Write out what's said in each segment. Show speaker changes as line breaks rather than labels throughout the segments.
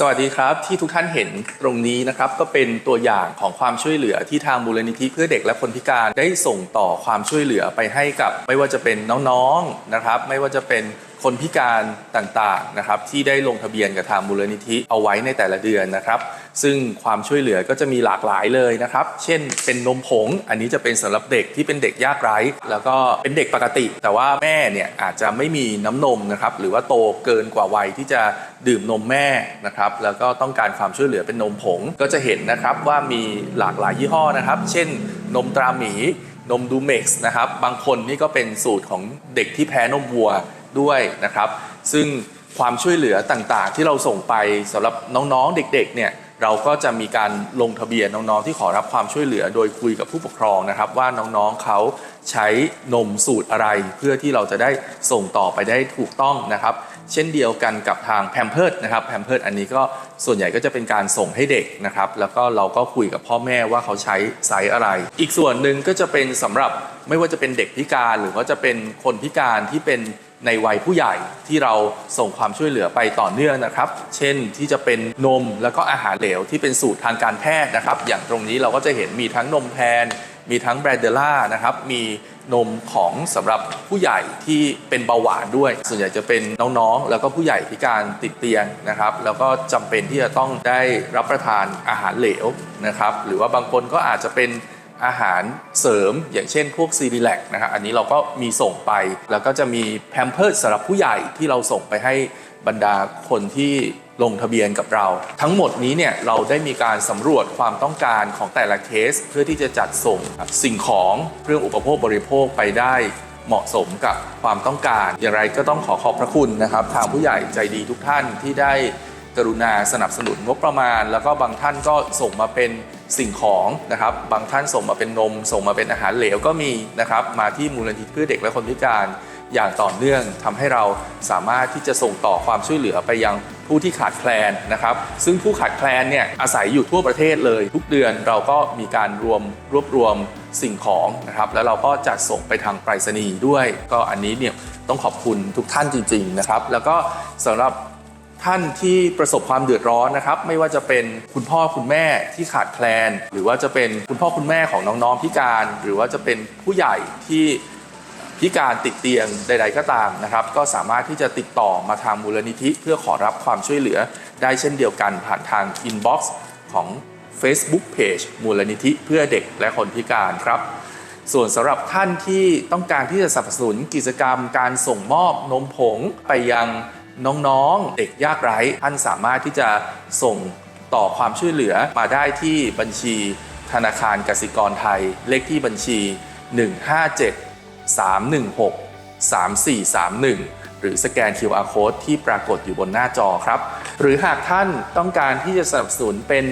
สวัสดีครับที่ทุกท่านเห็นตรงนี้นะครับก็เป็นตัวอย่างของความช่วยเหลือที่ทางมูลนิธิเพื่อเด็กและคนพิการได้ส่งต่อความช่วยเหลือไปให้กับ ไม่ว่าจะเป็นน้องๆนะครับ ไม่ว่าจะเป็น คนพิการต่างๆนะครับที่ได้ลงทะเบียนกับทางมูลนิธิเอาไว้ในแต่ละเดือนนะครับ ซึ่งความช่วยเหลือก็จะมีหลากหลายเลยนะครับ เช่น เป็นนมผง อันนี้จะเป็นสำหรับเด็กที่เป็นเด็กยากไร้ แล้วก็เป็นเด็กปกติ แต่ว่าแม่เนี่ยอาจจะไม่มีน้ำนมนะครับหรือว่าโตเกินกว่าวัยที่จะดื่มนมแม่นะครับแล้วก็ต้องการความช่วยเหลือเป็นนมผงก็จะเห็นนะครับว่ามีหลากหลายยี่ห้อนะครับ เช่น นมตราหมีนมดูเม็กซ์นะครับบางคนนี่ก็เป็นสูตรของเด็กที่แพ้นมวัว ด้วยนะครับ ซึ่งความช่วยเหลือต่างๆ ที่เราส่งไปสำหรับน้องๆ เด็กๆ เนี่ยเราก็จะมีการลงทะเบียนน้องๆ ที่ขอรับความช่วยเหลือโดยคุยกับผู้ปกครองนะครับ ว่าน้องๆเขาใช้นมสูตรอะไร เพื่อที่เราจะได้ส่งต่อไปได้ถูกต้องนะครับ เช่นเดียวกันกับทางแพมเพิร์ดนะครับแพมเพิร์ดอันนี้ก็ส่วนใหญ่ก็จะเป็นการส่งให้เด็กนะครับ แล้วก็เราก็คุยกับพ่อแม่ว่าเขาใช้ไซส์อะไร อีกส่วนหนึ่งก็จะเป็นสำหรับไม่ว่าจะเป็นเด็กพิการหรือว่าจะเป็นคนพิการที่เป็น ในวัยผู้ใหญ่ที่เราส่งความช่วยเหลือไปต่อเนื่องนะครับ เช่นที่จะเป็นนมแล้วก็อาหารเหลวที่เป็นสูตรทางการแพทย์นะครับ อย่างตรงนี้เราก็จะเห็นมีทั้งนมแพน มีทั้งแบรนเดล่านะครับ มีนมของสำหรับผู้ใหญ่ที่เป็นเบาหวานด้วย ส่วนใหญ่จะเป็นน้องๆ แล้วก็ผู้ใหญ่พิการติดเตียงนะครับ แล้วก็จำเป็นที่จะต้องได้รับประทานอาหารเหลวนะครับ หรือว่าบางคนก็อาจจะเป็น อาหารเสริม อย่างเช่นพวกซีรีแลกนะครับอันนี้เราก็มีส่งไป แล้วก็จะมีแพมเพิร์สสำหรับผู้ใหญ่ที่เราส่งไปให้บรรดาคนที่ลงทะเบียนกับเรา ทั้งหมดนี้เนี่ยเราได้มีการสำรวจความต้องการของแต่ละเคส เพื่อที่จะจัดส่งสิ่งของเครื่องอุปโภคบริโภคไปได้เหมาะสมกับความต้องการ อย่างไรก็ต้องขอขอบพระคุณนะครับ ทางผู้ใหญ่ใจดีทุกท่านที่ได้กรุณาสนับสนุนงบประมาณ แล้วก็บางท่านก็ส่งมาเป็น สิ่งของนะครับ บางท่านส่งมาเป็นนม ส่งมาเป็นอาหารเหลวก็มีนะครับ มาที่มูลนิธิเพื่อเด็กและคนพิการอย่างต่อเนื่องทำให้เราสามารถที่จะส่งต่อความช่วยเหลือไปยังผู้ที่ขาดแคลนนะครับ ซึ่งผู้ขาดแคลนเนี่ยอาศัยอยู่ทั่วประเทศเลย ทุกเดือนเราก็มีการรวมรวบรวมสิ่งของนะครับ แล้วเราก็จัดส่งไปทางไปรษณีย์ด้วย ก็อันนี้เนี่ยต้องขอบคุณทุกท่านจริง ๆนะครับ แล้วก็สำหรับ ท่านที่ประสบความเดือดร้อนนะครับ ไม่ว่าจะเป็นคุณพ่อคุณแม่ที่ขาดแคลน หรือว่าจะเป็นคุณพ่อคุณแม่ของน้องๆพิการ หรือว่าจะเป็นผู้ใหญ่ที่พิการติดเตียงใด ๆ ก็ตามนะครับ ก็สามารถที่จะติดต่อมาทางมูลนิธิเพื่อขอรับความช่วยเหลือได้เช่นเดียวกันผ่านทางอินบ็อกซ์ของ Facebook Page มูลนิธิเพื่อเด็กและคนพิการครับส่วนสำหรับท่านที่ต้องการที่จะสนับสนุนกิจกรรมการส่งมอบนมผงไปยัง น้องๆ เด็กยากไร้ ท่านสามารถที่จะส่งต่อความช่วยเหลือมาได้ที่บัญชีธนาคารกสิกรไทย เลขที่บัญชี 157 316 3431 หรือสแกน QR Code ที่ปรากฏอยู่บนหน้าจอครับ หรือหากท่านต้องการที่จะสนับสนุนเป็น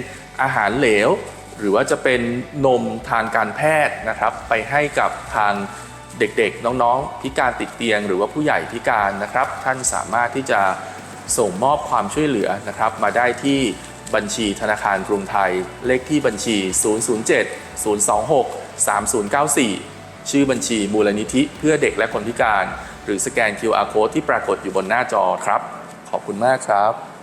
อาหารเหลว หรือว่าจะเป็นนมทางการแพทย์นะครับ ไปให้กับทาง เด็กๆ น้องๆ พิการติดเตียง หรือว่าผู้ใหญ่พิการนะครับ ท่านสามารถที่จะส่งมอบความช่วยเหลือนะครับ มาได้ที่บัญชีธนาคารกรุงไทย เลขที่บัญชี 007 026 3094 ชื่อบัญชีมูลนิธิเพื่อเด็กและคนพิการ หรือสแกน QR Code ที่ปรากฏอยู่บนหน้าจอครับ ขอบคุณมากครับ